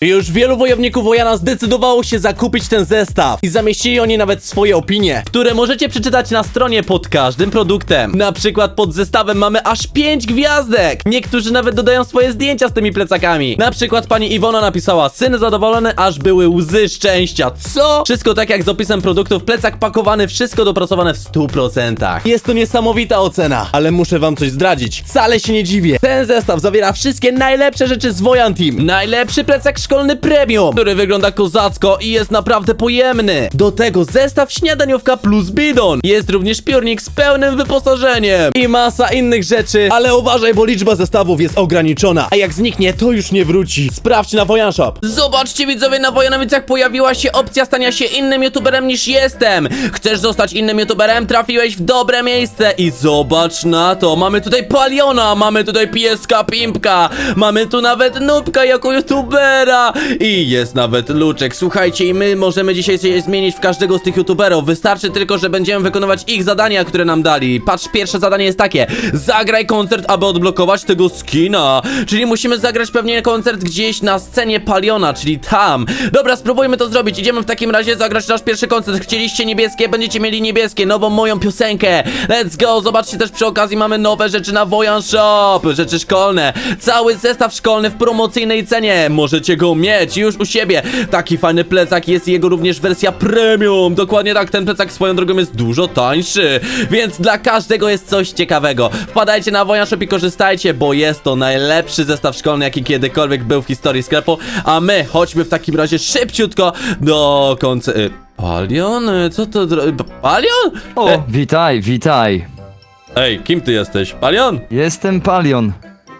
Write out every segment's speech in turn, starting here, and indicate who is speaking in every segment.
Speaker 1: Już wielu wojowników Wojana zdecydowało się zakupić ten zestaw i zamieścili oni nawet swoje opinie, które możecie przeczytać na stronie pod każdym produktem. Na przykład pod zestawem mamy aż 5 gwiazdek. Niektórzy nawet dodają swoje zdjęcia z tymi plecakami. Na przykład pani Iwona napisała: Syn zadowolony, aż były łzy szczęścia. Co? Wszystko tak jak z opisem produktów, plecak pakowany, wszystko dopracowane w 100%. Jest to niesamowita ocena, ale muszę wam coś zdradzić. Wcale się nie dziwię. Ten zestaw zawiera wszystkie najlepsze rzeczy z Wojan Team. Najlepszy plecak szkolny premium, który wygląda kozacko i jest naprawdę pojemny. Do tego zestaw śniadaniówka plus bidon. Jest również piórnik z pełnym wyposażeniem i masa innych rzeczy, ale uważaj, bo liczba zestawów jest ograniczona, a jak zniknie, to już nie wróci. Sprawdź na Wojan Shop. Zobaczcie widzowie, na Wojanowicach pojawiła się opcja stania się innym youtuberem niż jestem. Chcesz zostać innym youtuberem? Trafiłeś w dobre miejsce i zobacz na to. Mamy tutaj Paliona, mamy tutaj pieska Pimpka, mamy tu nawet Nubka jako youtubera i jest nawet Luczek. Słuchajcie, i my możemy dzisiaj się zmienić w każdego z tych youtuberów. Wystarczy tylko, że będziemy wykonywać ich zadania, które nam dali. Patrz, pierwsze zadanie jest takie. Zagraj koncert, aby odblokować tego skina. Czyli musimy zagrać pewnie koncert gdzieś na scenie Paliona, czyli tam. Dobra, spróbujmy to zrobić. Idziemy w takim razie zagrać nasz pierwszy koncert. Chcieliście niebieskie, będziecie mieli niebieskie, nową moją piosenkę. Let's go! Zobaczcie też przy okazji mamy nowe rzeczy na Wojan Shop. Rzeczy szkolne. Cały zestaw szkolny w promocyjnej cenie. Możecie go mieć już u siebie. Taki fajny plecak, jest jego również wersja premium. Dokładnie tak, ten plecak swoją drogą jest dużo tańszy. Więc dla każdego jest coś ciekawego. Wpadajcie na Wojan Shop i korzystajcie, bo jest to najlepszy zestaw szkolny, jaki kiedykolwiek był w historii sklepu. A my chodźmy w takim razie szybciutko do końca. y, Palion? Co to? Palion?
Speaker 2: O,
Speaker 1: E,
Speaker 2: witaj, witaj.
Speaker 1: ej, kim ty jesteś? Palion?
Speaker 2: Jestem Palion.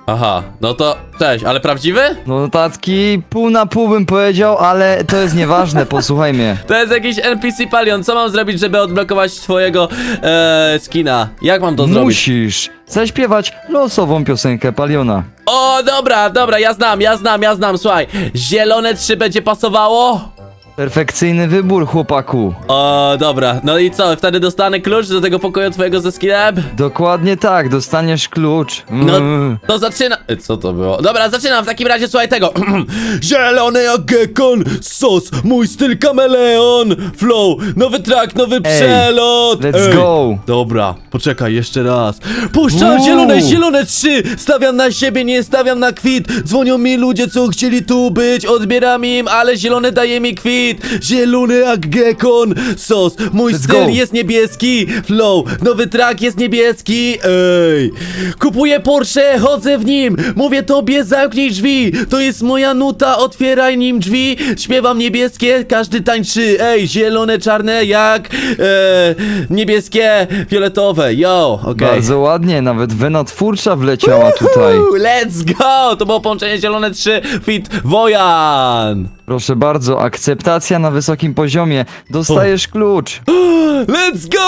Speaker 1: Aha, no to cześć, ale prawdziwy?
Speaker 2: No taki pół na pół bym powiedział, ale to jest nieważne, posłuchaj mnie.
Speaker 1: To jest jakiś NPC Palion. Co mam zrobić, żeby odblokować twojego e, skina? Jak mam to zrobić?
Speaker 2: Musisz zaśpiewać losową piosenkę Paliona.
Speaker 1: O, dobra, dobra, ja znam, ja znam, ja znam, słuchaj. Zielone 3 będzie pasowało?
Speaker 2: Perfekcyjny wybór, chłopaku.
Speaker 1: O, dobra, no i co, wtedy dostanę klucz do tego pokoju twojego ze skinem?
Speaker 2: Dokładnie tak, dostaniesz klucz.
Speaker 1: No,
Speaker 2: Mm.
Speaker 1: to zaczyna... E, Co to było? Dobra, zaczynam w takim razie, słuchaj tego. Zielony jak gekon, sos, mój styl kameleon, flow, nowy track, nowy przelot.
Speaker 2: let's go.
Speaker 1: Dobra, poczekaj, jeszcze raz. Puszczam
Speaker 2: Uuu.
Speaker 1: zielone, zielone trzy, stawiam na siebie, nie stawiam na kwit. Dzwonią mi ludzie, co chcieli tu być, odbieram im, ale zielone daje mi kwit. Zielony jak gekon, sos, mój
Speaker 2: Let's
Speaker 1: styl
Speaker 2: go.
Speaker 1: jest niebieski, flow, nowy track jest niebieski, ej. Kupuję Porsche, chodzę w nim, mówię tobie zamknij drzwi, to jest moja nuta, otwieraj nim drzwi, śpiewam niebieskie, każdy tańczy, ej, zielone, czarne jak, e, niebieskie, fioletowe, yo, okej.
Speaker 2: Bardzo ładnie, nawet wena twórcza wleciała tutaj.
Speaker 1: Let's go! To było połączenie zielone 3 fit Wojan!
Speaker 2: Proszę bardzo, akceptacja na wysokim poziomie. Dostajesz klucz.
Speaker 1: Let's go!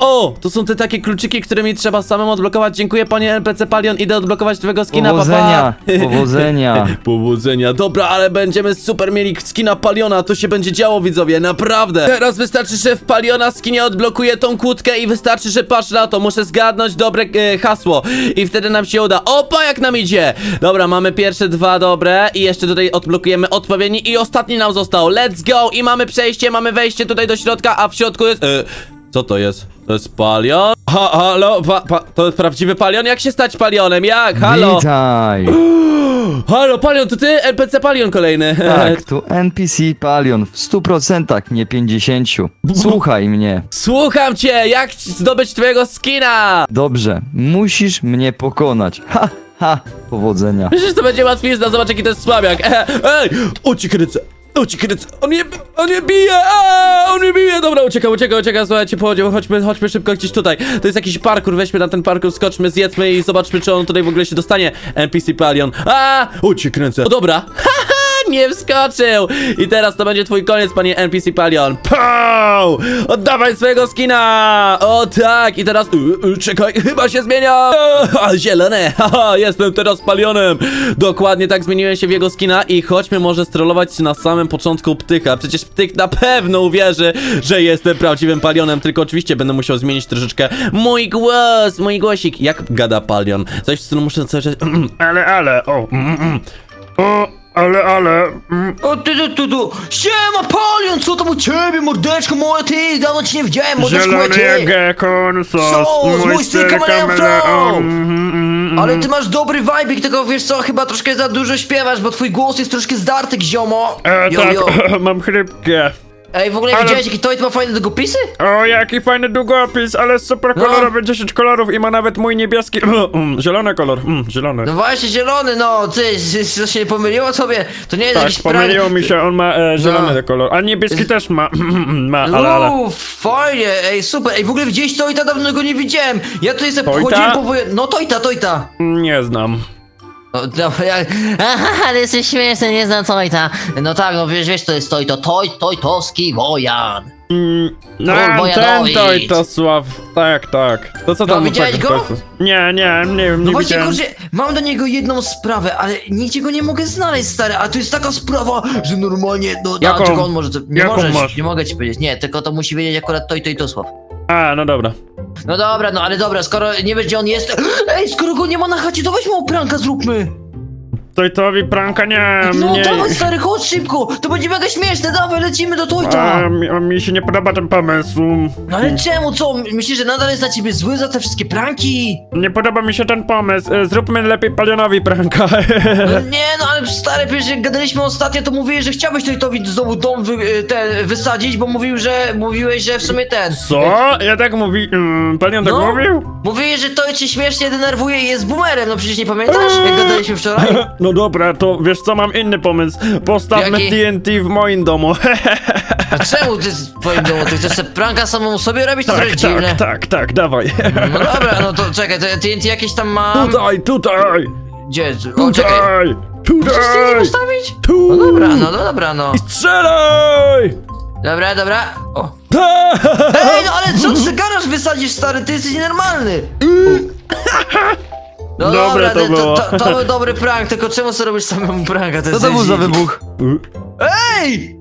Speaker 1: O! To są te takie kluczyki, które mi trzeba samemu odblokować. Dziękuję panie NPC Palion, idę odblokować twojego skina,
Speaker 2: Powodzenia,
Speaker 1: papa.
Speaker 2: powodzenia.
Speaker 1: Powodzenia, dobra, ale będziemy super mieli skina Paliona, to się będzie działo widzowie, naprawdę. Teraz wystarczy, że w Paliona skinie odblokuje tą kłódkę i wystarczy, że patrz na to, muszę zgadnąć dobre e, hasło i wtedy nam się uda. Opa, jak nam idzie! Dobra, mamy pierwsze dwa dobre i jeszcze tutaj odblokujemy odpowiedni i ostatni nam został. Let's go! I mamy przejście, mamy wejście tutaj do środka, a w środku jest... E, co to jest? To jest palion? Ha, halo, pa, pa, to jest prawdziwy palion? Jak się stać palionem? Jak? Halo?
Speaker 2: Witaj.
Speaker 1: Halo, Palion, to ty? NPC Palion kolejny.
Speaker 2: Tak, tu NPC Palion w 100%, nie 50%. Słuchaj mnie.
Speaker 1: Słucham cię, jak zdobyć twojego skina?
Speaker 2: Dobrze, musisz mnie pokonać. Ha, ha, powodzenia.
Speaker 1: Przecież to będzie łatwizna, zobacz jaki to jest słabiak. Ej, o ci krycę, on mnie, on mnie bije, a, on mnie bije, dobra, uciekam, uciekam, uciekam, słuchajcie, pochodził, chodźmy, chodźmy szybko gdzieś tutaj, to jest jakiś parkour, weźmy na ten parkour, skoczmy, zjedzmy i zobaczmy, czy on tutaj w ogóle się dostanie, NPC Palion, a, o ci kręcę, o dobra, haha, nie wskoczył, i teraz to będzie twój koniec, panie NPC Palion, Pow! oddawaj swojego skina, o tak, i teraz, y, y, czekaj, chyba się zmienia, zielone, haha, jestem teraz Palionem, dokładnie tak zmieniłem się w jego skina i chodźmy może strollować na samym początku Ptycha, przecież Ptych na pewno uwierzy, że jestem prawdziwym Palionem, tylko oczywiście będę musiał zmienić troszeczkę mój głos, mój głosik, jak gada Palion, coś w stylu muszę coś,
Speaker 3: Ale, ale, o, mm, mm. o, Ale, ale... Mm,
Speaker 4: O ty, ty, ty, tu. Siema, Polion, co tam u ciebie, mordeczko moje, ty, dawno ci nie widziałem, mordeczko moje,
Speaker 3: zielony jak
Speaker 4: ty.
Speaker 3: sos,
Speaker 4: mój styl kameleon flow.
Speaker 3: mhm, mhm,
Speaker 4: Ale ty masz dobry vibe, tylko wiesz co, chyba troszkę za dużo śpiewasz, bo twój głos jest troszkę zdarty, ziomo.
Speaker 3: E,
Speaker 4: Jo,
Speaker 3: tak,
Speaker 4: jo.
Speaker 3: mam chrypkę.
Speaker 4: Ej, w ogóle
Speaker 3: Ale-
Speaker 4: widziałeś, jaki Toit ma fajne długopisy?
Speaker 3: O, jaki fajny długopis, ale super
Speaker 4: No.
Speaker 3: kolorowy, 10 kolorów i ma nawet mój niebieski... Mm, zielony kolor, mm, zielony.
Speaker 4: No właśnie, zielony, no, ty, co się nie pomyliło sobie? To nie jest
Speaker 3: Tak,
Speaker 4: jakiś
Speaker 3: pomyliło mi się, on ma e, zielony
Speaker 4: No.
Speaker 3: kolor, a niebieski też ma, ma, ale, ale...
Speaker 4: Uuu, fajnie, ej, super. Ej, w ogóle widziałeś Toita? Dawno go nie widziałem. Ja tutaj sobie
Speaker 3: Toita?
Speaker 4: chodziłem po wojen... No, Toita, Toita.
Speaker 3: Nie znam.
Speaker 4: No, no, ja... Aha, ale jesteś śmieszny, nie znam Toita. No tak, no wiesz, wiesz, to jest Toito. Toj, Tojtowski Wojan.
Speaker 3: Mm, no,
Speaker 4: Król
Speaker 3: ten
Speaker 4: Wojanowic.
Speaker 3: to i to Sław, tak, tak. To co
Speaker 4: No,
Speaker 3: tam
Speaker 4: widziałeś
Speaker 3: tak,
Speaker 4: go?
Speaker 3: Nie, nie, nie wiem,
Speaker 4: No
Speaker 3: nie
Speaker 4: właśnie,
Speaker 3: widziałem.
Speaker 4: kurczę, mam do niego jedną sprawę, ale nigdzie go nie mogę znaleźć, stary, a to jest taka sprawa, że normalnie, no,
Speaker 3: Jaką?
Speaker 4: no, on może, to, nie
Speaker 3: Jaką
Speaker 4: możesz,
Speaker 3: masz?
Speaker 4: nie mogę ci powiedzieć, nie, tylko to musi wiedzieć akurat Toj, Tojtosław.
Speaker 3: A, no dobra.
Speaker 4: No dobra, no ale dobra, skoro nie wiesz, gdzie on jest, ej, skoro go nie ma na chacie, to weź mu pranka zróbmy.
Speaker 3: Tojtowi pranka nie,
Speaker 4: No dawaj stary, chodź szybko, to będzie mega śmieszne, dawaj, lecimy do Tojta.
Speaker 3: A, mi, a mi się nie podoba ten pomysł.
Speaker 4: No ale czemu, co, myślisz, że nadal jest na ciebie zły za te wszystkie pranki?
Speaker 3: Nie podoba mi się ten pomysł. E, Zróbmy lepiej palionowi pranka.
Speaker 4: No nie, no ale stary, przecież jak gadaliśmy ostatnio, to mówiłeś, że chciałbyś Tojtowi znowu dom wy, ten, wysadzić, bo mówił, że, mówiłeś, że w sumie ten...
Speaker 3: Co? Ja tak mówi... Mm, palion tak
Speaker 4: No.
Speaker 3: mówił?
Speaker 4: Mówiłeś, że Toj cię śmiesznie denerwuje i jest boomerem, no przecież nie pamiętasz, jak gadaliśmy wczoraj?
Speaker 3: No dobra, to wiesz co, mam inny pomysł. Postawmy
Speaker 4: Jaki?
Speaker 3: TNT w moim domu.
Speaker 4: A czemu ty w twoim domu, ty chcesz sobie pranka samemu sobie robić? To
Speaker 3: tak,
Speaker 4: trochę dziwne.
Speaker 3: tak, tak, tak, dawaj.
Speaker 4: No dobra, no to czekaj, to TNT jakieś tam mam...
Speaker 3: Tutaj, tutaj,
Speaker 4: Gdzie? O, czekaj.
Speaker 3: tutaj,
Speaker 4: Chcesz TNT
Speaker 3: tutaj.
Speaker 4: postawić?
Speaker 3: Tu.
Speaker 4: No dobra, no, no dobra, no.
Speaker 3: Strzelaj!
Speaker 4: Dobra, dobra. O.
Speaker 3: Ta!
Speaker 4: Ej, no ale co ty garaż wysadzisz, stary? Ty jesteś nienormalny. No
Speaker 3: Dobre
Speaker 4: dobra,
Speaker 3: to
Speaker 4: to,
Speaker 3: było.
Speaker 4: to, to był dobry prank, tylko czemu sobie robisz samemu pranka?
Speaker 2: Co to był za wybuch?
Speaker 4: Ej!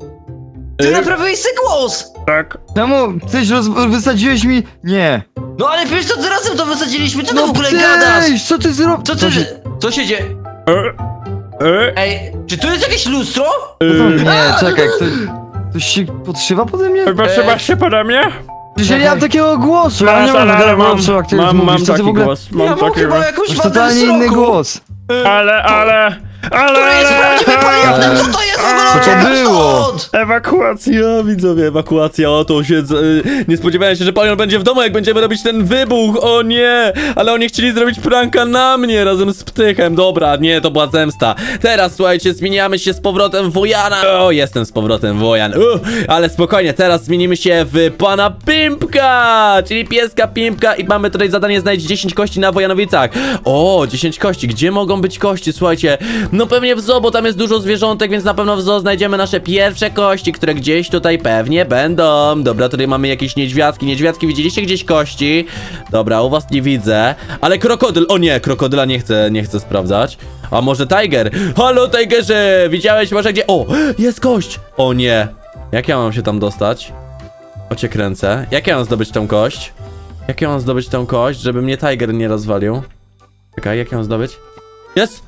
Speaker 4: Ty
Speaker 3: Ej.
Speaker 4: naprawiłeś sobie głos!
Speaker 3: Tak.
Speaker 2: Czemu? Coś roz... wysadziłeś mi? Nie.
Speaker 4: No ale przecież to ty razem to wysadziliśmy, co ty
Speaker 2: No
Speaker 4: w ogóle gadasz?
Speaker 2: co ty zrobisz?
Speaker 4: Co ty... Co się dzieje?
Speaker 3: E, e,
Speaker 4: Ej, czy tu jest jakieś lustro?
Speaker 2: Nie, czekaj, to... Ktoś się podszywa pode mnie?
Speaker 3: Podszywasz się pode mnie?
Speaker 2: Przecież ja mam takiego głosu, ja nie mam
Speaker 3: ale
Speaker 2: takiego
Speaker 3: mam,
Speaker 2: głosu, jak ty
Speaker 3: mam,
Speaker 2: mówisz, co ty
Speaker 3: taki
Speaker 2: w ogóle...
Speaker 3: głos, mam
Speaker 4: ja mam
Speaker 3: taki
Speaker 4: chyba
Speaker 3: głos.
Speaker 4: jakąś
Speaker 2: Masz
Speaker 4: wadę
Speaker 2: totalnie inny
Speaker 4: wzroku.
Speaker 2: głos.
Speaker 3: Ale, ale, ale,
Speaker 4: jest? Co to jest?
Speaker 2: Co to było?
Speaker 1: Ewakuacja, widzowie, ewakuacja, o to się... Z, y, nie spodziewałem się, że Palion będzie w domu, jak będziemy robić ten wybuch, o nie! Ale oni chcieli zrobić pranka na mnie razem z Ptychem, dobra, nie, to była zemsta. Teraz, słuchajcie, zmieniamy się z powrotem w Wojana. O, jestem z powrotem Wojan, uh, ale spokojnie, teraz zmienimy się w pana Pimpka, czyli pieska Pimpka i mamy tutaj zadanie znaleźć 10 kości na Wojanowicach. O, 10 kości, gdzie mogą być kości, słuchajcie? No pewnie w zoo, bo tam jest dużo zwierzątek, więc na pewno w zoo znajdziemy nasze pierwsze kości, które gdzieś tutaj pewnie będą. Dobra, tutaj mamy jakieś niedźwiadki. Niedźwiadki, widzieliście gdzieś kości? Dobra, u was nie widzę. Ale krokodyl, o nie, krokodyla nie chcę, nie chcę sprawdzać. A może Tiger? Halo Tigerze, widziałeś może gdzie? O, jest kość! O nie, jak ja mam się tam dostać? O cię kręcę. Jak ja mam zdobyć tą kość? Jak ja mam zdobyć tą kość, żeby mnie Tiger nie rozwalił? Czekaj, jak ją zdobyć? Jest!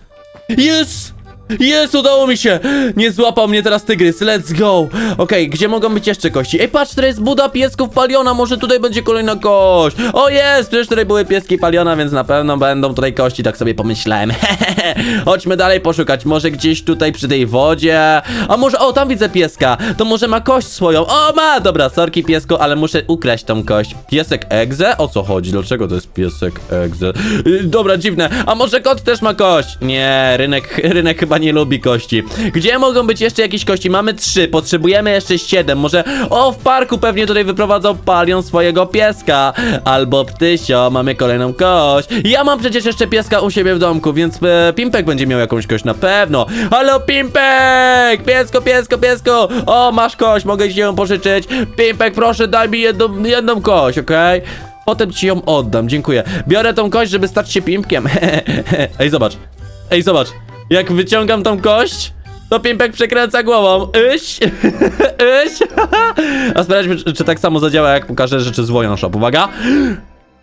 Speaker 1: Jest! Jest, udało mi się! Nie złapał mnie teraz tygrys, let's go! Okej, gdzie mogą być jeszcze kości? Ej, patrz, tutaj jest buda piesków paliona, może tutaj będzie kolejna kość! O jest, przecież tutaj były pieski paliona, więc na pewno będą tutaj kości, tak sobie pomyślałem. Chodźmy dalej poszukać, może gdzieś tutaj przy tej wodzie, a może, o, tam widzę pieska, to może ma kość swoją, o, ma! Dobra, sorki piesko, ale muszę ukraść tą kość. Piesek egze? O co chodzi? Dlaczego to jest piesek egze? Yy, dobra, dziwne, a może kot też ma kość? Nie, rynek, rynek chyba nie lubi kości. Gdzie mogą być jeszcze jakieś kości? Mamy trzy, potrzebujemy jeszcze siedem. Może, o, w parku pewnie tutaj wyprowadzał palion swojego pieska. Albo ptysio, mamy kolejną kość. Ja mam przecież jeszcze pieska u siebie w domku, więc e, Pimpek będzie miał jakąś kość na pewno. Halo, Pimpek! Piesko, piesko, piesko! O, masz kość, mogę ci ją pożyczyć. Pimpek, proszę, daj mi jedną, jedną kość, okej? Potem ci ją oddam, dziękuję. Biorę tą kość, żeby stać się pimpkiem. Ej, zobacz. Ej, zobacz. Jak wyciągam tą kość, to pimpek przekręca głową. Iś! Iś! A sprawdźmy, czy, czy tak samo zadziała, jak pokażę rzeczy z Wojan Shop. Uwaga!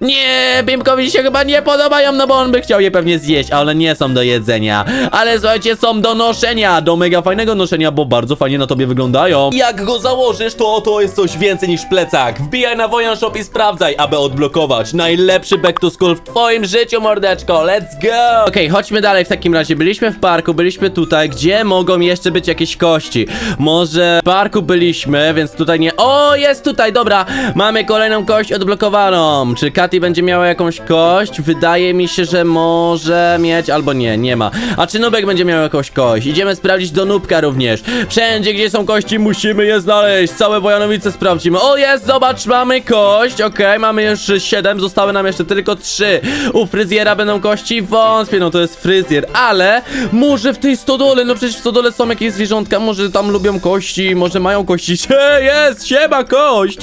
Speaker 1: Nie, Pimpkowi się chyba nie podobają, no bo on by chciał je pewnie zjeść, a one nie są do jedzenia. Ale słuchajcie, są do noszenia, do mega fajnego noszenia, bo bardzo fajnie na tobie wyglądają. Jak go założysz, to to jest coś więcej niż plecak. Wbijaj na Wojan Shop i sprawdzaj, aby odblokować najlepszy back to school w twoim życiu, mordeczko. Let's go! Okej, chodźmy dalej w takim razie. Byliśmy w parku, byliśmy tutaj, gdzie mogą jeszcze być jakieś kości? Może w parku byliśmy, więc tutaj nie... O, jest tutaj, dobra! Mamy kolejną kość odblokowaną. Czy Katy będzie miała jakąś kość? Wydaje mi się, że może mieć, albo nie, nie ma. A czy Nubek będzie miał jakąś kość? Idziemy sprawdzić do Nubka również. Wszędzie, gdzie są kości, musimy je znaleźć. Całe Wojanowice sprawdzimy. O, jest, zobacz, mamy kość. Okej, mamy już 7, zostały nam jeszcze tylko 3. U fryzjera będą kości? Wątpię, no to jest fryzjer, ale może w tej stodole, no przecież w stodole są jakieś zwierzątka, może tam lubią kości, może mają kości. Jest, siema, kość.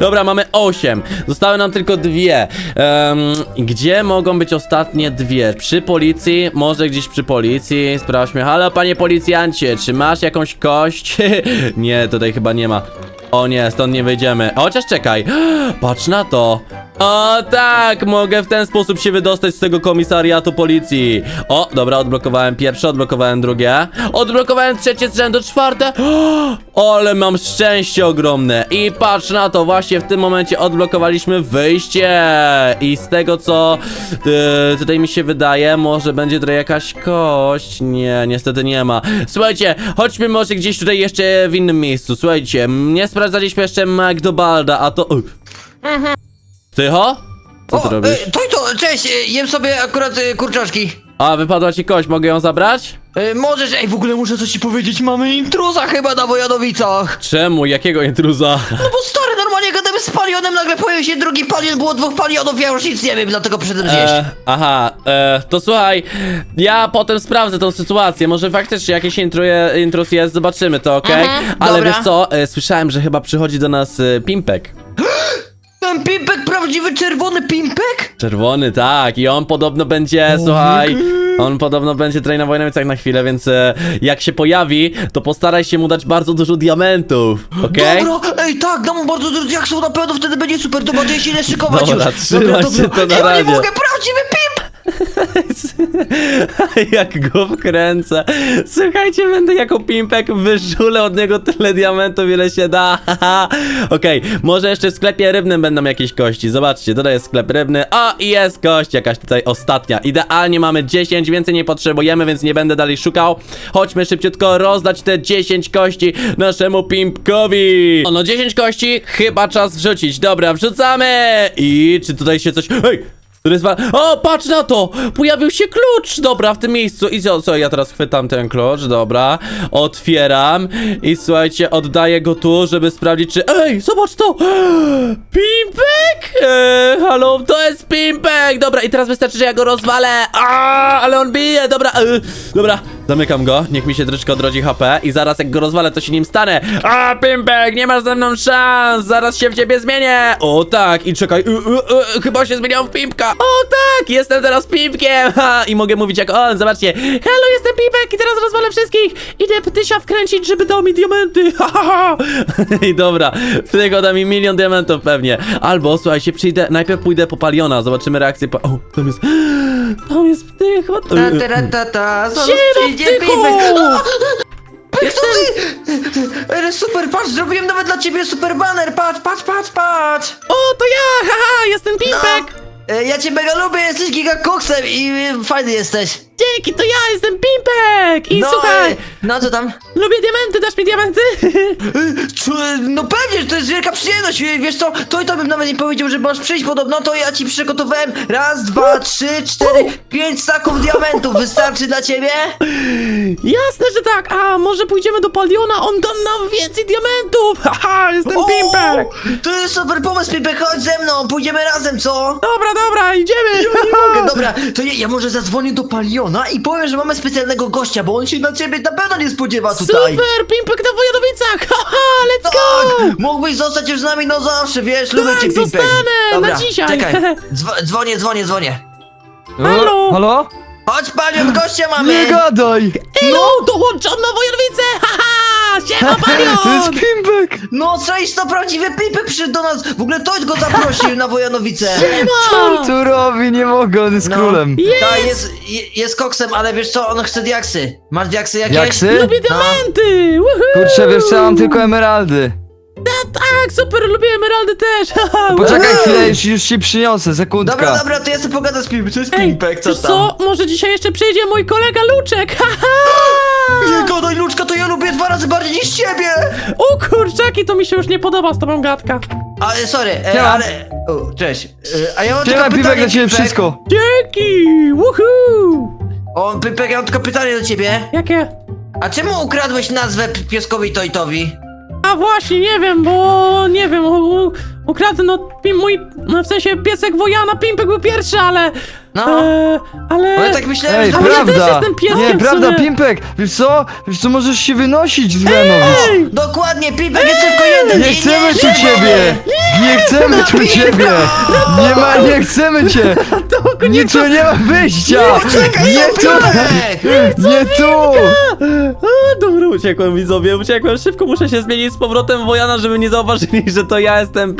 Speaker 1: Dobra, mamy 8. Zostały nam tylko dwie. Em, gdzie mogą być ostatnie dwie? Przy policji? Może gdzieś przy policji? Sprawdźmy. Halo, panie policjancie, czy masz jakąś kość? nie, tutaj chyba nie ma. O nie, stąd nie wyjdziemy. Chociaż czekaj. Patrz na to. O tak, mogę w ten sposób się wydostać z tego komisariatu policji. O, dobra, odblokowałem pierwsze, odblokowałem drugie. Odblokowałem trzecie z rzędu, czwarte. O, ale mam szczęście ogromne. I patrz na to, właśnie w tym momencie odblokowaliśmy wyjście. I z tego co y, tutaj mi się wydaje, może będzie tutaj jakaś kość. Nie, niestety nie ma. Słuchajcie, chodźmy może gdzieś tutaj jeszcze w innym miejscu. Słuchajcie, nie sprawdzaliśmy jeszcze McDonalda, a to... Uj. Tycho? Co ty robisz?
Speaker 4: e, to i to, cześć, e, jem sobie akurat e, kurczaczki.
Speaker 1: A, wypadła ci kość, mogę ją zabrać?
Speaker 4: E, możesz, ej, w ogóle muszę coś ci powiedzieć, mamy intruza chyba na Wojanowicach.
Speaker 1: Czemu? Jakiego intruza?
Speaker 4: No bo stary, normalnie gadamy z palionem, nagle pojawił się drugi palion, było dwóch palionów, ja już nic nie wiem, dlatego przyszedłem zjeść.
Speaker 1: E, aha, e, to słuchaj, ja potem sprawdzę tą sytuację, może faktycznie jakiś intruje, intrus jest, zobaczymy to, okej?
Speaker 4: Mhm,
Speaker 1: Ale
Speaker 4: dobra.
Speaker 1: wiesz co, e, słyszałem, że chyba przychodzi do nas e, Pimpek.
Speaker 4: Ten pimpek, prawdziwy czerwony pimpek?
Speaker 1: Czerwony, tak, i on podobno będzie, słuchaj, on podobno będzie tutaj na na chwilę, więc e, jak się pojawi, to postaraj się mu dać bardzo dużo diamentów, okej?
Speaker 4: Dobra, ej, tak, dam mu bardzo dużo diaksów, na pewno wtedy będzie super, to będzie się ile szykować
Speaker 1: Dobra,
Speaker 4: już.
Speaker 1: trzymaj się, to na
Speaker 4: ja
Speaker 1: razie.
Speaker 4: nie mogę, prawdziwy
Speaker 1: Jak go wkręcę. Słuchajcie, będę jako pimpek wyżulę od niego tyle diamentów, ile się da. Okej, może jeszcze w sklepie rybnym będą jakieś kości. Zobaczcie, tutaj jest sklep rybny. O, i jest kość, jakaś tutaj ostatnia. Idealnie mamy 10, więcej nie potrzebujemy, więc nie będę dalej szukał. Chodźmy szybciutko rozdać te 10 kości naszemu pimpkowi. O, no 10 kości, chyba czas wrzucić. Dobra, wrzucamy. I czy tutaj się coś... Hej! Który jest O, patrz na to! Pojawił się klucz! Dobra, w tym miejscu. I co, co? Ja teraz chwytam ten klucz, dobra. Otwieram. I słuchajcie, oddaję go tu, żeby sprawdzić, czy. Ej, zobacz to! Pimpek! Eee, halo, to jest Pimpek! Dobra, i teraz wystarczy, że ja go rozwalę. A, ale on bije, dobra. Eee, dobra, zamykam go. Niech mi się troszeczkę odrodzi HP. I zaraz, jak go rozwalę, to się nim stanę. A, Pimpek, nie masz ze mną szans! Zaraz się w ciebie zmienię! O, tak, i czekaj. Yy, yy, yy, chyba się zmieniam w Pimpka. O, tak, jestem teraz Pimpkiem! Ha, I mogę mówić jak on, zobaczcie. Halo, jestem Pimpek i teraz rozwalę wszystkich. Idę ptysia wkręcić, żeby dał mi diamenty. Ha, ha, ha. I dobra, tego da mi milion diamentów pewnie. Albo, słuchajcie, przyjdę, najpierw pójdę po Paliona, zobaczymy reakcję pa... O, tam jest... Tam jest ptych, what?
Speaker 4: Ta, ta, ta, ta, zaraz
Speaker 1: Siema,
Speaker 4: przyjdzie! Ale super, patrz, zrobiłem nawet dla ciebie super banner, patrz, patrz, patrz, patrz!
Speaker 1: O, to ja, haha, jestem Pimpek.
Speaker 4: No, e, ja cię mega lubię, jesteś giga koksem i e, fajny jesteś.
Speaker 1: Dzięki, to ja jestem Pimpek. I
Speaker 4: No,
Speaker 1: słuchaj,
Speaker 4: e, no co tam?
Speaker 1: lubię diamenty, dasz mi diamenty?
Speaker 4: Co, no pewnie, że to jest wielka przyjemność, wie- wiesz co, to i to bym nawet nie powiedział, że masz przyjść podobno, to ja ci przygotowałem raz, dwa, trzy, cztery, pięć staków diamentów, wystarczy dla ciebie?
Speaker 1: Jasne, że tak. A może pójdziemy do Paliona, on da nam więcej diamentów. Haha, jestem
Speaker 4: O,
Speaker 1: Pimpek.
Speaker 4: To jest super pomysł, Pimpek, chodź ze mną, pójdziemy razem, co?
Speaker 1: Dobra, dobra, idziemy.
Speaker 4: Mogę, dobra, to ja, ja może zadzwonię do Paliona i powiem, że mamy specjalnego gościa, bo on się na ciebie na pewno nie spodziewa tutaj.
Speaker 1: Super, Pimpek na Wojowicach. Haha, let's go.
Speaker 4: Tak! Mógłbyś zostać już z nami, no zawsze, wiesz, lubię
Speaker 1: Tak,
Speaker 4: cię, Pimpek.
Speaker 1: zostanę, na dzisiaj.
Speaker 4: czekaj, Dzwo- dzwonię, dzwonię, dzwonię.
Speaker 1: Halo?
Speaker 2: Halo?
Speaker 4: Chodź, Palion, gościa mamy!
Speaker 2: Nie gadaj!
Speaker 1: Ej, no, dołączam na Wojowice. Haha, siema. Siema, Palion!
Speaker 2: To jest Pimpek!
Speaker 4: No, cześć, to prawdziwy Pimpek przyszedł do nas. W ogóle Tojt go zaprosił na Wojanowice.
Speaker 2: Co on tu robi? Nie mogę, on jest
Speaker 4: No.
Speaker 2: królem.
Speaker 4: Tak, jest, je- jest koksem, ale wiesz co, on chce diaksy. Masz diaksy jakieś?
Speaker 2: Diaksy?
Speaker 1: Lubię diamenty! Woohoo!
Speaker 2: Kurczę, wiesz co, ja mam tylko emeraldy.
Speaker 1: Tak, super, lubię emeraldy też! haha,
Speaker 2: Poczekaj chwilę, już, już ci przyniosę, sekundka.
Speaker 4: Dobra, dobra, to ja sobie pogadam z Pimpek. To jest
Speaker 1: Ej,
Speaker 4: Pimpek, co
Speaker 1: wiesz
Speaker 4: tam?
Speaker 1: co? Może dzisiaj jeszcze przyjdzie mój kolega Luczek, haha!
Speaker 4: Nie gadaj, Luczka, to ja lubię dwa razy bardziej niż ciebie!
Speaker 1: O kurczaki, to mi się już nie podoba z tobą gadka.
Speaker 4: Ale, sorry, e,
Speaker 2: Siema.
Speaker 4: ale... O, cześć. E, a ja mam
Speaker 2: Siema,
Speaker 4: tylko pytanie,
Speaker 2: dla ciebie wszystko.
Speaker 1: Dzięki! Woohoo!
Speaker 4: O, Pimpek, ja mam tylko pytanie do ciebie.
Speaker 1: Jakie?
Speaker 4: A czemu ukradłeś nazwę p- pieskowi Tojtowi?
Speaker 1: A właśnie, nie wiem, bo nie wiem, u, u, ukradł no pi- mój, no w sensie piesek Wojana, Pimpek był pierwszy, ale...
Speaker 4: No.
Speaker 1: E, ale...
Speaker 4: Ja tak myślałem,
Speaker 2: Ej,
Speaker 4: że...
Speaker 1: Ale ja
Speaker 2: prawda!
Speaker 1: też jestem pieskiem
Speaker 2: Nie,
Speaker 1: w
Speaker 2: prawda,
Speaker 1: sumie.
Speaker 2: Pimpek! Wiesz co? Wiesz co, możesz się wynosić z.
Speaker 1: Ej!
Speaker 4: Dokładnie, Pimpek jest tylko jeden!
Speaker 2: Nie chcemy tu ciebie! Nie chcemy tu ciebie! Nie ma, nie chcemy cię!
Speaker 1: To
Speaker 2: Nie, tu nie ma wyjścia! Nie tu! Nie tu!
Speaker 1: A, dobra, uciekłem widzowie, uciekłem, szybko muszę się zmienić z powrotem w Wojana, żeby nie zauważyli, że to ja jestem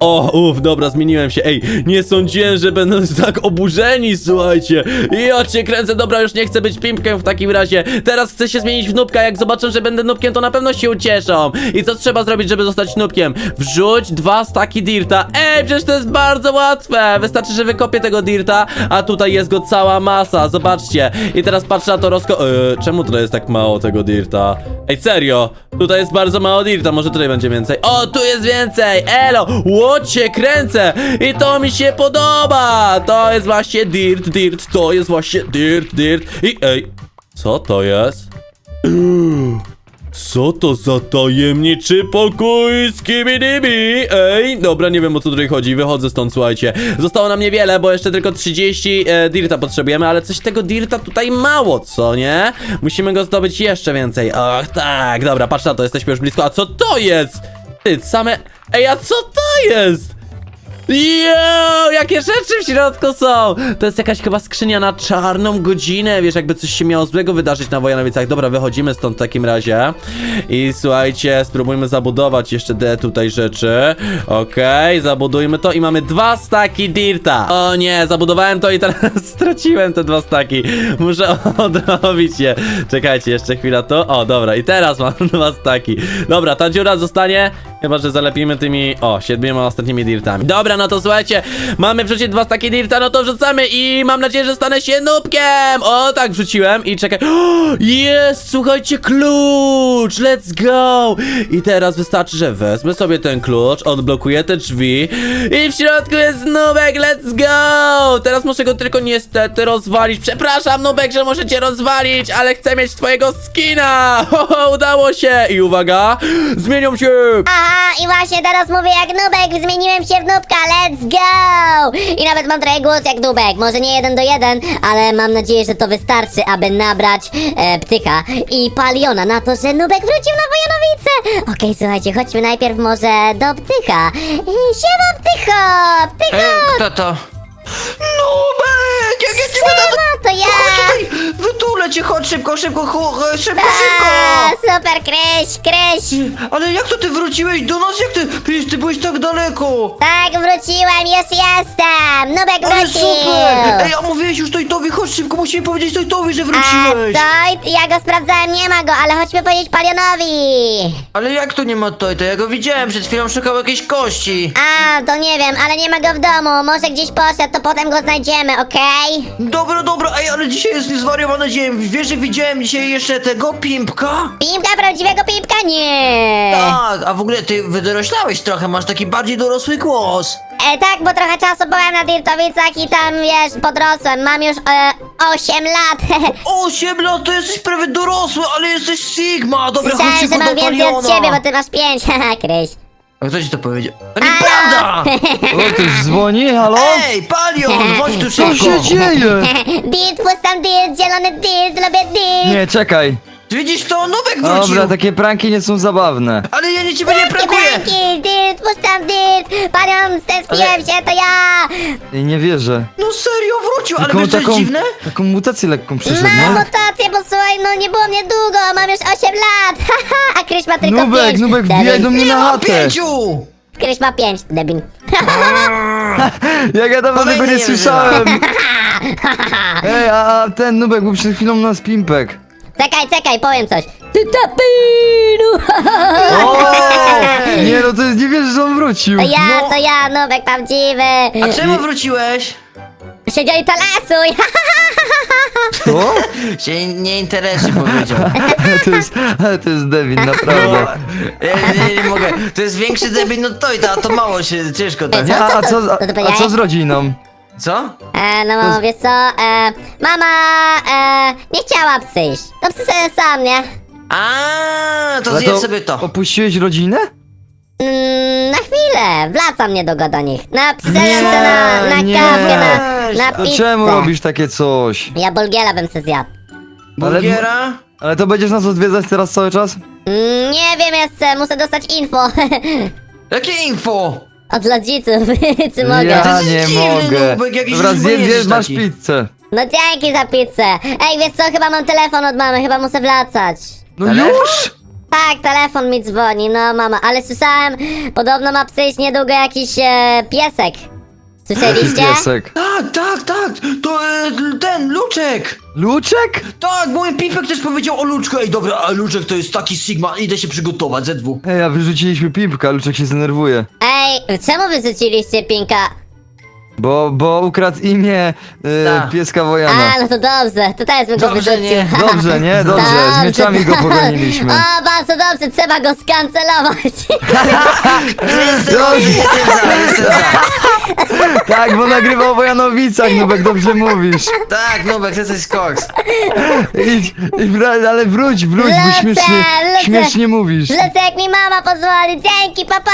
Speaker 1: O, uff, dobra, zmieniłem się, ej, nie sądziłem, że będą tak oburzeni, słuchajcie. Ja cię kręcę, dobra, już nie chcę być Pimpkiem w takim razie. Teraz chcę się zmienić w nubka, jak zobaczą, że będę nubkiem, to na pewno się ucieszą. I co trzeba zrobić, żeby zostać nubkiem? Wrzuć dwa staki dirta. Ej, przecież to jest bardzo łatwe. Wystarczy, że wykopię tego dirta, a tutaj jest go cała masa, zobaczcie. I teraz patrzę na to rozko... Yy, czemu tutaj jest tak mało tego dirta? Ej, serio? Tutaj jest bardzo mało dirta, może tutaj będzie więcej. O, tu jest więcej! Elo! Łocie, kręcę! I to mi się podoba! To jest właśnie dirt, dirt, to jest właśnie dirt, dirt. I ej, co to jest? Co to za tajemniczy pokój Skibidibi? Ej, dobra, nie wiem o co tutaj chodzi, wychodzę stąd, słuchajcie. Zostało nam niewiele, bo jeszcze tylko 30 e, dirta potrzebujemy, ale coś tego dirta tutaj mało, co nie? Musimy go zdobyć jeszcze więcej. Ach, tak, dobra, patrz na to, jesteśmy już blisko. A co to jest? Ty, same... Ej, a co to jest? Jo, jakie rzeczy w środku są! To jest jakaś chyba skrzynia na czarną godzinę, wiesz, jakby coś się miało złego wydarzyć na Wojanowicach. Dobra, wychodzimy stąd w takim razie. I słuchajcie, spróbujmy zabudować jeszcze te tutaj rzeczy. Okej, zabudujmy to i mamy dwa staki dirta. O nie, zabudowałem to i teraz straciłem te dwa staki. Muszę odrobić je. Czekajcie, jeszcze chwila to. O, dobra, i teraz mam dwa staki. Dobra, ta dziura zostanie, chyba że zalepimy tymi, o, siedmioma ostatnimi dirtami. Dobra, no to słuchajcie, mamy wrzucić dwa staki dirta, no to wrzucamy i mam nadzieję, że stanę się nubkiem. O, tak, wrzuciłem i czekaj. Jest, słuchajcie, klucz, let's go. I teraz wystarczy, że wezmę sobie ten klucz, odblokuję te drzwi i w środku jest nubek, let's go. Teraz muszę go tylko niestety rozwalić. Przepraszam, nubek, że muszę cię rozwalić, ale chcę mieć twojego skina. Ho, ho, udało się. I uwaga, zmienią się.
Speaker 5: Aha, i właśnie teraz mówię jak Nubek, zmieniłem się w Nubka, let's go! I nawet mam trochę głos jak Nubek, może nie jeden do jeden, ale mam nadzieję, że to wystarczy, aby nabrać e, Ptycha i Paliona na to, że Nubek wrócił na Wojanowice! Okej, słuchajcie, chodźmy najpierw może do Ptycha. I Siema Ptycho! Ptycho!
Speaker 4: E, kto to? Nubek! Jak ja na to...
Speaker 5: Siema, to ja!
Speaker 4: Chodź tutaj! Wytulę cię, chodź szybko, szybko, chu- e, szybko,
Speaker 5: A,
Speaker 4: szybko!
Speaker 5: super, Kryś, Kryś!
Speaker 4: Ale jak to ty wróciłeś do nas? Jak ty? Przecież ty byłeś tak daleko!
Speaker 5: Tak, wróciłem, już jestem! Nubek
Speaker 4: Ale
Speaker 5: wrócił!
Speaker 4: super! Ej, a mówiłeś już Tojtowi, chodź szybko, musimy powiedzieć Tojtowi, że
Speaker 5: A,
Speaker 4: wróciłeś!
Speaker 5: Toit, ja go sprawdzałem, nie ma go, ale chodźmy powiedzieć Palionowi!
Speaker 4: Ale jak to nie ma Tojta? Ja go widziałem, przed chwilą szukał jakiejś kości!
Speaker 5: A, to nie wiem, ale nie ma go w domu, może gdzieś poszedł, to potem go znajdziemy, okej?
Speaker 4: Dobra, dobra, ej, ale dzisiaj jest zwariowany dzień. Wiesz, że widziałem dzisiaj jeszcze tego pimpka?
Speaker 5: Pimpka, prawdziwego pimpka? Nie!
Speaker 4: Tak, a w ogóle ty wydoroślałeś trochę, masz taki bardziej dorosły głos.
Speaker 5: E, tak, bo trochę czasu byłem na Dirtowicach i tam, wiesz, podrosłem, mam już e, 8 lat.
Speaker 4: Osiem lat, to jesteś prawie dorosły, ale jesteś Sigma. Dobra, chodź
Speaker 5: Słyszałem,
Speaker 4: szybko
Speaker 5: że mam więcej od ciebie, bo ty masz 5, haha, Kryś.
Speaker 4: A kto ci to powiedział? To nieprawda!
Speaker 2: O, ktoś dzwoni, halo?
Speaker 4: Ej, Palion, chodź tu
Speaker 2: Co
Speaker 4: szybko!
Speaker 2: się dzieje?
Speaker 5: Dirt, pustam dirt, zielony dirt, lubię dirt.
Speaker 2: Nie, czekaj.
Speaker 4: Widzisz to? Nubek wrócił!
Speaker 2: Dobra, takie pranki nie są zabawne.
Speaker 4: Ale ja nie ciebie nie prankuję!
Speaker 5: Franki, Dirt, puszczam Dirt! Panią, stęskniłem się, to ja!
Speaker 2: Ej, nie wierzę.
Speaker 4: No serio wrócił, ale
Speaker 2: Taką,
Speaker 4: wiesz co jest
Speaker 2: taką,
Speaker 4: dziwne?
Speaker 2: taką mutację lekką przeszedł,
Speaker 5: Mam
Speaker 2: nie?
Speaker 5: mutację, bo słuchaj, no nie było mnie długo, mam już 8 lat! Haha, a Kryś ma tylko
Speaker 2: Nubek,
Speaker 5: 5.
Speaker 2: Nubek, wbijaj do mnie
Speaker 4: Nie
Speaker 2: na
Speaker 4: ma
Speaker 2: chatę.
Speaker 4: pięciu!
Speaker 5: Kryś ma 5, debil.
Speaker 2: Jak ja dawno tego
Speaker 4: Kolejny
Speaker 2: nie
Speaker 4: nie
Speaker 2: słyszałem. Ej, a, a ten Nubek był przed chwilą nas pimpek.
Speaker 5: Czekaj, czekaj, powiem coś. Ty tapinu!
Speaker 2: O! Nie no, to jest, nie wierzę, że on wrócił.
Speaker 5: To ja,
Speaker 4: No.
Speaker 5: to ja, Nubek prawdziwy!
Speaker 4: A czemu wróciłeś?
Speaker 5: Siedzieli telesuj!
Speaker 2: Co?
Speaker 4: Się nie interesuj, powiedział.
Speaker 2: To jest, ale to jest Devin, naprawdę.
Speaker 4: Ja nie, nie mogę. To jest większy debil no to a to mało się, ciężko tak.
Speaker 2: Nie, a, a, co, a,
Speaker 5: to
Speaker 2: a co z rodziną?
Speaker 4: Co?
Speaker 5: E, no bo wiesz co, e, mama e, nie chciała przyjść. No psy sobie sam, nie?
Speaker 4: A, to
Speaker 2: Ale
Speaker 4: zjedz sobie to.
Speaker 2: Opuściłeś rodzinę?
Speaker 5: Mm, na chwilę, wracam niedługo do nich. Na psy, na, na
Speaker 2: nie.
Speaker 5: kawkę, na, na
Speaker 2: A
Speaker 5: pizzę.
Speaker 2: czemu robisz takie coś?
Speaker 5: Ja Bolgiela bym se zjadł.
Speaker 2: Ale-
Speaker 4: Burgiera?
Speaker 2: Ale to będziesz nas odwiedzać teraz cały czas?
Speaker 5: Mm, nie wiem jeszcze, muszę dostać info.
Speaker 4: Jakie info?
Speaker 5: Od rodziców, czy mogę?
Speaker 2: Ja
Speaker 4: To jest
Speaker 2: nie
Speaker 4: dziwny
Speaker 2: mogę.
Speaker 4: Nubek, jakiś
Speaker 2: Dobra, zjedz, zjedz,
Speaker 4: jesteś
Speaker 2: masz
Speaker 4: taki.
Speaker 2: pizzę.
Speaker 5: No dzięki za pizzę. Ej, wiesz co, chyba mam telefon od mamy, chyba muszę wracać.
Speaker 2: No już?
Speaker 5: Tak, telefon mi dzwoni, no mama, ale słyszałem, podobno ma przyjść niedługo jakiś e, piesek. Słyszeliście?
Speaker 2: Piesek.
Speaker 4: Tak, tak, tak! To e, ten, Luczek!
Speaker 2: Luczek?
Speaker 4: Tak, mój Pipek też powiedział o Luczku. Ej, dobra, a Luczek to jest taki Sigma, idę się przygotować, ZW.
Speaker 2: Ej, a wyrzuciliśmy pimpka, Luczek się zdenerwuje.
Speaker 5: Ej, czemu wyrzuciliście Pinka?
Speaker 2: Bo, bo ukradł imię y,
Speaker 4: Tak.
Speaker 2: pieska Wojana.
Speaker 5: A, no to dobrze, to też bym go
Speaker 4: Dobrze,
Speaker 5: wyrzucił.
Speaker 4: nie?
Speaker 2: Dobrze, nie? Dobrze, z mieczami go
Speaker 5: dobrze.
Speaker 2: pogoniliśmy.
Speaker 5: O, bardzo dobrze, trzeba go skancelować.
Speaker 4: Jestem,
Speaker 2: Dobrze.
Speaker 4: jestem za, jestem za.
Speaker 2: Tak, bo nagrywał o Wojanowicach, Nubek, dobrze mówisz.
Speaker 4: Tak, Nubek, ty jesteś koks.
Speaker 2: Idź, ale wróć, wróć, bo
Speaker 5: Lecę,
Speaker 2: śmiesznie,
Speaker 5: lecę.
Speaker 2: śmiesznie mówisz.
Speaker 5: Lecę jak mi mama pozwoli, dzięki, papa!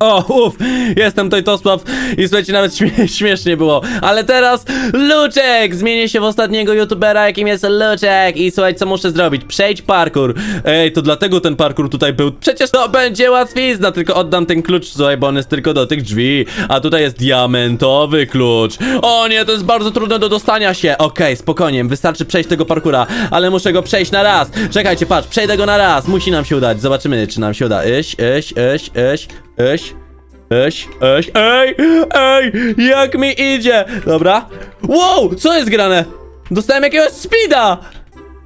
Speaker 1: O, uff, jestem Tojtosław i słuchajcie, nawet śmie śmiesznie było. Ale teraz Luczek! Zmienię się w ostatniego youtubera, jakim jest Luczek. I słuchajcie, co muszę zrobić? Przejdź parkour. Ej, to dlatego ten parkour tutaj był. Przecież to będzie łatwizna, tylko oddam ten klucz, słuchaj, bo on jest tylko do tych drzwi. A tutaj jest diamentowy klucz. O nie, to jest bardzo trudne do dostania się. Okej, spokojnie, wystarczy przejść tego parkura, ale muszę go przejść na raz. Czekajcie, patrz, przejdę go na raz. Musi nam się udać. Zobaczymy, czy nam się uda. Iś, iś, iś, iś, iś. Eś, eś, ej, ej, jak mi idzie? Dobra. Wow, co jest grane? Dostałem jakiegoś speeda!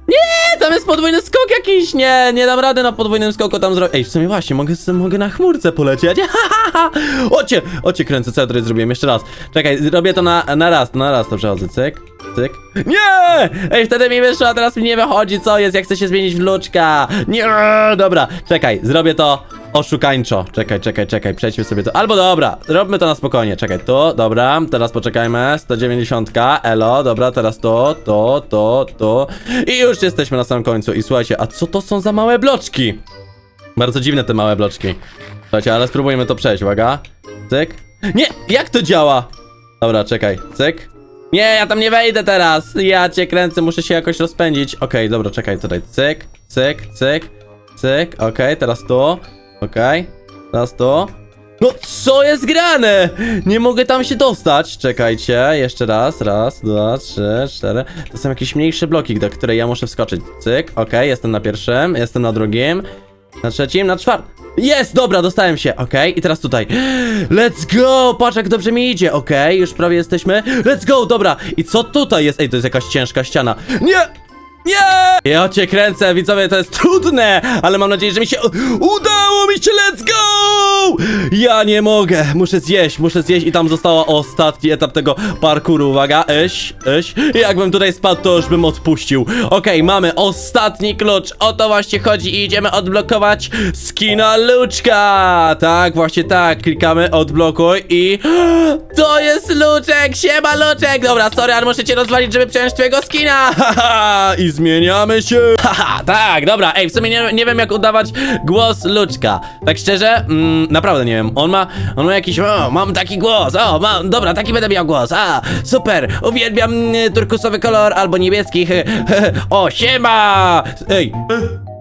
Speaker 1: Nie, tam jest podwójny skok jakiś. Nie, nie dam rady na podwójnym skoku tam zrobić. Ej, w sumie właśnie, mogę, mogę na chmurce polecieć. Ocie, ocie kręcę, co ja tutaj zrobiłem? Jeszcze raz. Czekaj, zrobię to na, na raz, na raz to przechodzę. Cyk, cyk. Nie! Ej, wtedy mi wyszło, a teraz mi nie wychodzi, co jest, jak chcę się zmienić w luczka. Nie, dobra, czekaj, zrobię to oszukańczo. Czekaj, czekaj, czekaj, przejdźmy sobie to. Albo dobra, robmy to na spokojnie. Czekaj, tu, dobra, teraz poczekajmy. 190, elo, dobra, teraz to, to, to, to. I już jesteśmy na samym końcu. I słuchajcie, a co to są za małe bloczki? Bardzo dziwne te małe bloczki. Słuchajcie, ale spróbujmy to przejść, uwaga. Cyk. Nie, jak to działa? Dobra, czekaj, cyk. Nie, ja tam nie wejdę teraz. Ja cię kręcę, muszę się jakoś rozpędzić. Okej, dobra, czekaj tutaj. Cyk, cyk, cyk, cyk. Okej, teraz tu. Okej, teraz tu. No co jest grane? Nie mogę tam się dostać. Czekajcie, jeszcze raz. Raz, dwa, trzy, cztery. To są jakieś mniejsze bloki, do której ja muszę wskoczyć. Cyk, okej, jestem na pierwszym, jestem na drugim. Na trzecim, na czwartym. Jest, dobra, dostałem się, okej, i teraz tutaj. Let's go, patrz jak dobrze mi idzie, okej, już prawie jesteśmy. Let's go, dobra, i co tutaj jest? Ej, to jest jakaś ciężka ściana. Nie! Nie! Ja cię kręcę, widzowie, to jest trudne, ale mam nadzieję, że mi się u- udało mi się, let's go! Ja nie mogę, muszę zjeść, muszę zjeść i tam została ostatni etap tego parkouru, uwaga, eś, eś, jakbym tutaj spadł, to już bym odpuścił. Okej, mamy ostatni klucz, o to właśnie chodzi i idziemy odblokować skina Luczka! Tak, właśnie tak, klikamy odblokuj i To jest Luczek, siema Luczek! Dobra, sorry, ale muszę cię rozwalić, żeby przejąć twojego skina! Haha, i zmieniamy się! Haha, tak, dobra, ej, w sumie nie, nie wiem jak udawać głos Luczka. Tak szczerze, mm, naprawdę nie wiem. On ma, on ma jakiś, o, mam taki głos, o, mam, dobra, taki będę miał głos, a, super, uwielbiam mm, turkusowy kolor albo niebieski, o, siema! Ej,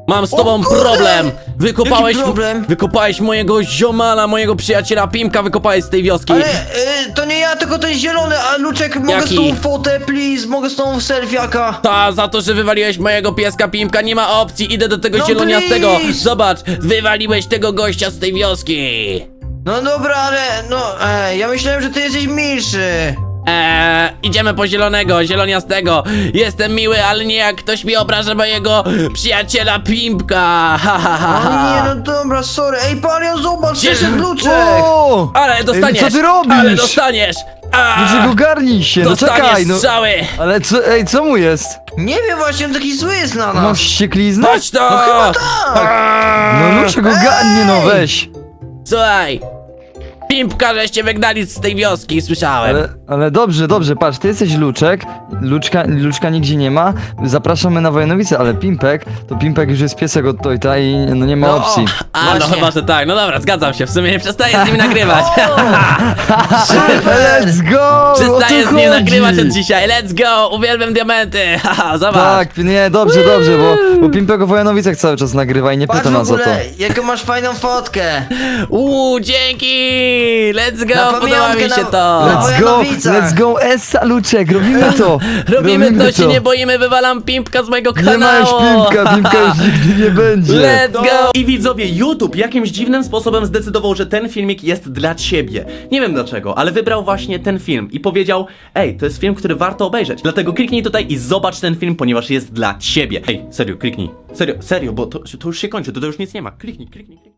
Speaker 1: Mam z tobą problem! Wykopałeś,
Speaker 4: Jaki problem?
Speaker 1: wykopałeś mojego ziomala, mojego przyjaciela Pimka, wykopałeś z tej wioski.
Speaker 4: Ale y, to nie ja, tylko ten zielony, a Luczek, mogę
Speaker 1: Jaki?
Speaker 4: z tą fotę, please, mogę z tą selfiaka.
Speaker 1: Ta, za to, że wywaliłeś mojego pieska Pimka, nie ma opcji, idę do tego
Speaker 4: No
Speaker 1: zieloniastego.
Speaker 4: please!
Speaker 1: Zobacz, wywaliłeś tego gościa z tej wioski.
Speaker 4: No dobra, ale no, ej, ja myślałem, że ty jesteś milszy.
Speaker 1: Eee, idziemy po zielonego, zieloniastego. Jestem miły, ale nie jak ktoś mi obraża mojego przyjaciela Pimpka. Ha, ha, ha, ha.
Speaker 4: nie, no dobra, sorry. Ej, Palion, zobacz,
Speaker 1: Gdzie-
Speaker 4: przyszedł Luczek.
Speaker 2: O!
Speaker 1: Ale dostaniesz!
Speaker 2: Ej, co ty robisz?
Speaker 1: Ale dostaniesz! A,
Speaker 2: Dlaczego ogarnij się, no
Speaker 1: dostaniesz
Speaker 2: czekaj, no.
Speaker 1: strzały!
Speaker 2: Ale co, ej, co mu jest?
Speaker 4: Nie wiem właśnie, on taki zły jest na
Speaker 2: Masz
Speaker 4: nas.
Speaker 2: ściekliznę?
Speaker 1: Chodź to!
Speaker 4: No chyba tak.
Speaker 2: No Luczek ogarnie, no weź.
Speaker 1: Słuchaj! Pimpka żeście wygnali z tej wioski, słyszałem.
Speaker 2: Ale, ale dobrze, dobrze, patrz, ty jesteś Luczek, Luczka, Luczka nigdzie nie ma, zapraszamy na Wojanowice, ale Pimpek, to Pimpek już jest piesek od Tojta i no nie ma
Speaker 4: No,
Speaker 2: opcji.
Speaker 1: A, no
Speaker 4: Właśnie.
Speaker 1: chyba, że tak. No dobra, zgadzam się. W sumie nie przestaję z nim nagrywać.
Speaker 2: Let's go!
Speaker 1: przestaję z nim
Speaker 2: chodzi.
Speaker 1: nagrywać od dzisiaj. Let's go! Uwielbiam diamenty. Haha, zobacz.
Speaker 2: Tak, nie, dobrze, dobrze, bo, bo Pimpek o Wojanowicach cały czas nagrywa i nie
Speaker 4: Patrz
Speaker 2: pyta
Speaker 4: w
Speaker 2: nas o to.
Speaker 4: ogóle, jaką masz fajną fotkę.
Speaker 1: Uuu, dzięki! Let's go!
Speaker 4: Na
Speaker 1: Podoba mi
Speaker 4: pamiątkę
Speaker 1: się
Speaker 4: na-
Speaker 1: to.
Speaker 4: na-
Speaker 2: Let's go,
Speaker 4: Wojanowicach.
Speaker 2: let's go, Essa Luczek, robimy to!
Speaker 1: Robimy to, się nie boimy, wywalam Pimpka z mojego kanału.
Speaker 2: Nie ma już Pimpka, Pimpka już nigdy nie będzie.
Speaker 1: Let's go!
Speaker 6: I widzowie, YouTube jakimś dziwnym sposobem zdecydował, że ten filmik jest dla ciebie. Nie wiem dlaczego, ale wybrał właśnie ten film i powiedział: Ej, to jest film, który warto obejrzeć. Dlatego kliknij tutaj i zobacz ten film, ponieważ jest dla ciebie. Ej, serio, kliknij. Serio, serio, bo to, to już się kończy, to, to już nic nie ma. Kliknij, kliknij, kliknij.